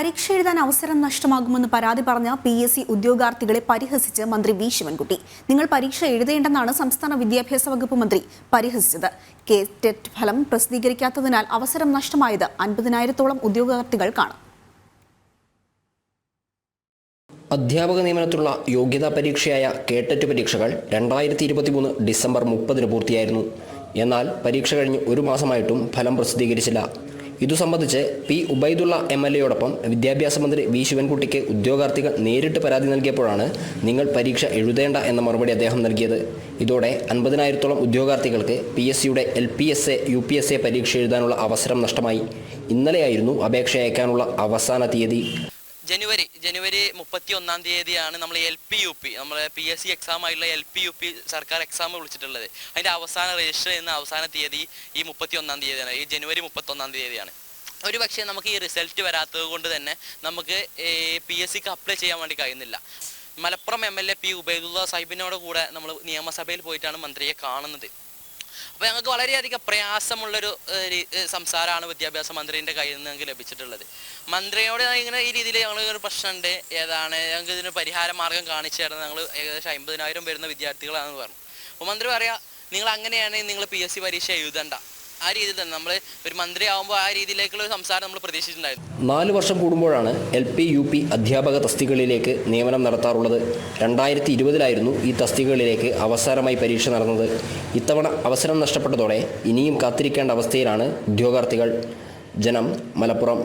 പരീക്ഷ എഴുതാൻ അവസരം നഷ്ടമാകുമെന്ന് പരാതി പറഞ്ഞ പി എസ് സി ഉദ്യോഗാർത്ഥികളെ പരിഹസിച്ച് മന്ത്രി വി ശിവൻകുട്ടി. നിങ്ങൾ പരീക്ഷ എഴുതേണ്ടെന്നാണ് സംസ്ഥാന വിദ്യാഭ്യാസ വകുപ്പ് മന്ത്രി പരിഹസിച്ചത്. കെ ടെറ്റ് ഫലം പ്രസിദ്ധീകരിക്കാത്തതിനാൽ അവസരം നഷ്ടമായത് അൻപതിനായിരത്തോളം ഉദ്യോഗാർത്ഥികൾക്കാണ് അധ്യാപക നിയമനത്തിലുള്ള യോഗ്യതാ പരീക്ഷയായ കേട്ടറ്റ് പരീക്ഷകൾ രണ്ടായിരത്തി ഇരുപത്തിമൂന്ന് ഡിസംബർ മുപ്പതിന് പൂർത്തിയായിരുന്നു. എന്നാൽ പരീക്ഷ കഴിഞ്ഞ് ഒരു മാസമായിട്ടും ഫലം പ്രസിദ്ധീകരിച്ചില്ല. ഇതു സംബന്ധിച്ച് പി ഉബൈദുള്ള എം എൽ എയോടൊപ്പം വിദ്യാഭ്യാസ മന്ത്രി വി ശിവൻകുട്ടിക്ക് ഉദ്യോഗാർത്ഥികൾ നേരിട്ട് പരാതി നൽകിയപ്പോഴാണ് നിങ്ങൾ പരീക്ഷ എഴുതേണ്ട എന്ന മറുപടി അദ്ദേഹം നൽകിയത്. ഇതോടെ അൻപതിനായിരത്തോളം ഉദ്യോഗാർത്ഥികൾക്ക് പി എസ് സിയുടെ L P S A U P S A പരീക്ഷ എഴുതാനുള്ള അവസരം നഷ്ടമായി. ഇന്നലെയായിരുന്നു അപേക്ഷ അയക്കാനുള്ള അവസാന തീയതി. ജനുവരി ജനുവരി മുപ്പത്തി ഒന്നാം തീയതിയാണ് നമ്മൾ എൽ പി യു പി നമ്മൾ പി എസ് സി എക്സാം ആയിട്ടുള്ള എൽ പി യു പി സർക്കാർ എക്സാം വിളിച്ചിട്ടുള്ളത്. അതിന്റെ അവസാന രജിസ്റ്റർ ചെയ്യുന്ന അവസാന തീയതി ഈ മുപ്പത്തി ഒന്നാം തീയതിയാണ്. ഈ ജനുവരി മുപ്പത്തൊന്നാം തീയതിയാണ്. ഒരു പക്ഷേ നമുക്ക് ഈ റിസൾട്ട് വരാത്തത് കൊണ്ട് തന്നെ നമുക്ക് പി എസ് സിക്ക് അപ്ലൈ ചെയ്യാൻ വേണ്ടി കഴിയുന്നില്ല. Malappuram M L A P Ubaidulla സാഹിബിനോട് കൂടെ നമ്മൾ നിയമസഭയിൽ പോയിട്ടാണ് മന്ത്രിയെ കാണുന്നത്. അപ്പോൾ ഞങ്ങൾക്ക് വളരെയധികം പ്രയാസമുള്ളൊരു സംസാരമാണ് വിദ്യാഭ്യാസ മന്ത്രിന്റെ കയ്യിൽ നിന്ന് ഞങ്ങൾക്ക് ലഭിച്ചിട്ടുള്ളത്. മന്ത്രിയോട് ഇങ്ങനെ ഈ രീതിയിൽ ഞങ്ങൾ ഒരു പ്രശ്നമുണ്ട്. ഏതാണ് ഞങ്ങൾക്ക് ഇതിന് പരിഹാര മാർഗം കാണിച്ചു തരുന്നത് ഞങ്ങൾ ഏകദേശം അമ്പതിനായിരം വരുന്ന വിദ്യാർത്ഥികളാണെന്ന് പറഞ്ഞു. അപ്പോൾ മന്ത്രി പറയാ നിങ്ങൾ അങ്ങനെയാണെങ്കിൽ നിങ്ങൾ പി എസ് സി പരീക്ഷ എഴുതണ്ട. ആ രീതിയിൽ തന്നെ നമ്മൾ ഒരു മന്ത്രി ആകുമ്പോൾ ആ രീതിയിലേക്കുള്ള സംസാരം നമ്മൾ പ്രതീക്ഷിച്ചിട്ടുണ്ടായിരുന്നു. നാല് വർഷം കൂടുമ്പോഴാണ് എൽ പി യു പി അധ്യാപക തസ്തികകളിലേക്ക് നിയമനം നടത്താറുള്ളത്. രണ്ടായിരത്തി ഇരുപതിലായിരുന്നു ഈ തസ്തികകളിലേക്ക് അവസാനമായി പരീക്ഷ നടന്നത്. ഇത്തവണ അവസരം നഷ്ടപ്പെട്ടതോടെ ഇനിയും കാത്തിരിക്കേണ്ട അവസ്ഥയിലാണ് ഉദ്യോഗാർത്ഥികൾ. ജനം മലപ്പുറം.